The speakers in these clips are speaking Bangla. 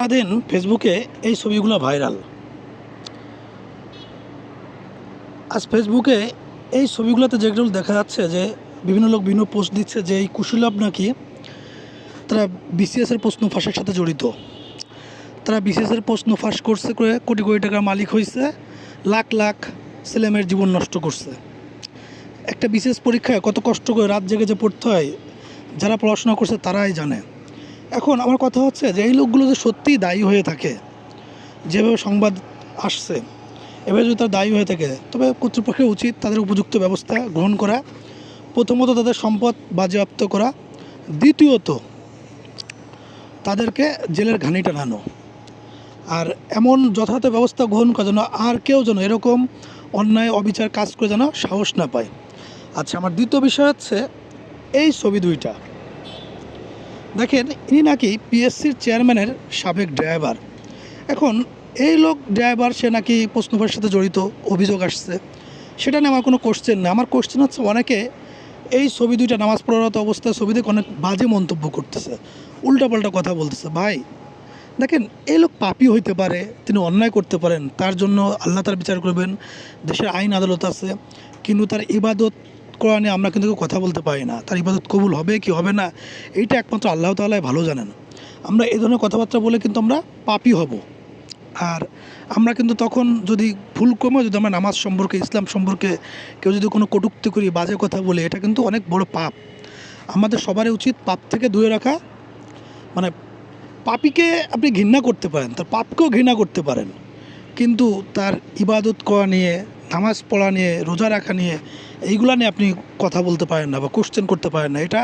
সারাদিন ফেসবুকে এই ছবিগুলো ভাইরাল। আজ ফেসবুকে এই ছবিগুলোতে যেগুলো দেখা যাচ্ছে যে বিভিন্ন লোক বিভিন্ন পোস্ট দিচ্ছে যে এই কুশীলভ নাকি তারা বিসিএসের প্রশ্ন ফাঁসের সাথে জড়িত। তারা বিসিএসের প্রশ্ন ফাঁস করছে করে কোটি কোটি টাকার মালিক হয়েছে লাখ লাখ ছেলেমেয়ের জীবন নষ্ট করছে। একটা বিশেষ পরীক্ষায় কত কষ্ট করে রাত জেগে যে পড়তে হয়, যারা পড়াশোনা করছে তারাই জানে। এখন আমার কথা হচ্ছে যে এই লোকগুলো যে সত্যিই দায়ী হয়ে থাকে, যেভাবে সংবাদ আসছে, এভাবে যদি তারা দায়ী হয়ে থাকে, তবে কর্তৃপক্ষের উচিত তাদের উপযুক্ত ব্যবস্থা গ্রহণ করা, প্রথমত তাদের সম্পদ বাজেয়াপ্ত করা, দ্বিতীয়ত তাদেরকে জেলের ঘানি টানানো। আর এমন যথাযথ ব্যবস্থা গ্রহণ করা যেন আর কেউ যেন এরকম অন্যায়, অবিচার কাজ করে যেন সাহস না পায়। আচ্ছা আমার দ্বিতীয় বিষয় হচ্ছে, এই ছবি দুইটা। দেখেন, ইনি নাকি পিএসসির চেয়ারম্যানের সাবেক ড্রাইভার। এখন এই লোক ড্রাইভার, সে নাকি প্রশ্নপত্রের সাথে জড়িত, অভিযোগ আসছে। সেটা নিয়ে আমার কোনো কোশ্চেন না আমার কোশ্চেন হচ্ছে, অনেকে এই ছবি দুইটা নামাজ পড়ারত অবস্থায় ছবি দেখে অনেক বাজে মন্তব্য করতেছে, উল্টাপাল্টা কথা বলতেছে। ভাই, দেখেন, এই লোক পাপি হইতে পারে, তিনি অন্যায় করতে পারেন, তার জন্য আল্লাহ তার বিচার করবেন, দেশের আইন আদালত আছে, কিন্তু তার ইবাদত করা নিয়ে আমরা কিন্তু কথা বলতে পারি না। তার ইবাদত কবুল হবে কি হবে না, এইটা একমাত্র আল্লাহ তাল্লাহ ভালো জানেন। আমরা এই ধরনের কথাবার্তা বলে কিন্তু আমরা পাপি হব। আর আমরা কিন্তু তখন যদি ভুল কমে যদি আমরা নামাজ সম্পর্কে, ইসলাম সম্পর্কে কেউ যদি কোনো কটুক্তি করি, বাজে কথা বলে, এটা কিন্তু অনেক বড় পাপ। আমাদের সবারই উচিত পাপ থেকে দূরে রাখা। মানে পাপিকে আপনি ঘৃণা করতে পারেন, তার পাপকেও ঘৃণা করতে পারেন। কিন্তু তার ইবাদত করা নিয়ে নামাজ পড়া নিয়ে, রোজা রাখা নিয়ে, এইগুলা নিয়ে আপনি কথা বলতে পারেন না বা কোশ্চেন করতে পারেন না। এটা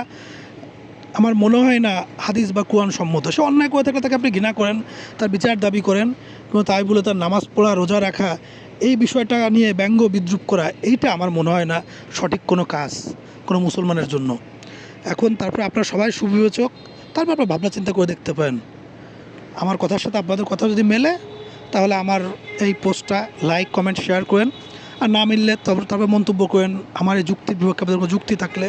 আমার মনে হয় না হাদিস বা কোরআন সম্মত। সে অন্যায় করে থাকলে তাকে আপনি ঘৃণা করেন, তার বিচার দাবি করেন এবং তাই বলে তার নামাজ পড়া, রোজা রাখা, এই বিষয়টা নিয়ে ব্যঙ্গ বিদ্রুপ করা, এইটা আমার মনে হয় না সঠিক কোনো কাজ কোনো মুসলমানের জন্য। এখন তারপরে আপনারা সবাই সুবিবেচক, তারপর আপনার ভাবনা চিন্তা করে দেখতে পারেন। আমার কথার সাথে আপনাদের কথা যদি মেলে তাহলে আমার এই পোস্টটা লাইক, কমেন্ট শেয়ার করেন। আর না মিললে তবে তারপরে মন্তব্য করেন। আমার এই যুক্তির বিপক্ষে যুক্তি থাকলে